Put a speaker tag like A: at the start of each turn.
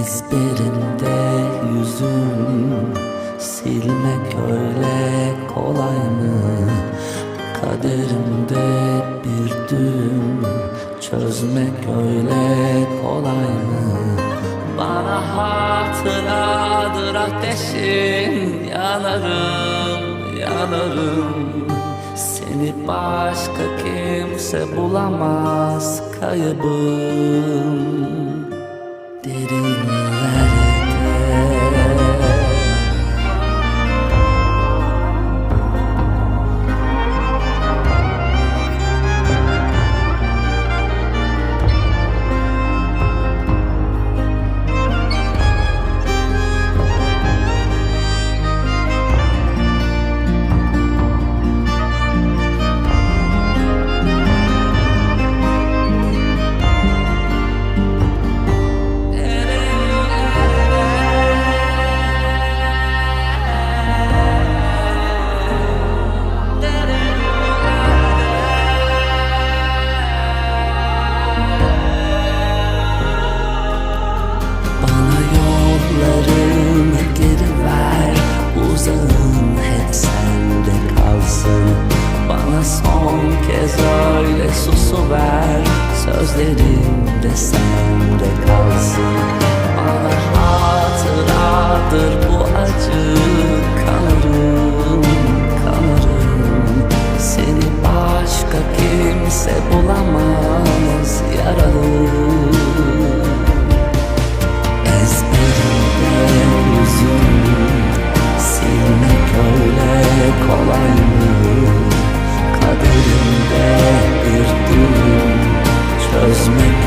A: Ezberimde yüzüm Silmek öyle kolay mı? Kaderimde bir düğüm Çözmek öyle kolay mı? Bana hatıradır ateşin Yanarım, yanarım Seni başka kimse bulamaz kaybım derinlerde gözlerimde sende kalsın. Bana hatıradır bu acı Kalırım, kalırım Seni başka kimse bulamaz yaralım Ezberimde yüzüm Silmek öyle kolay. me.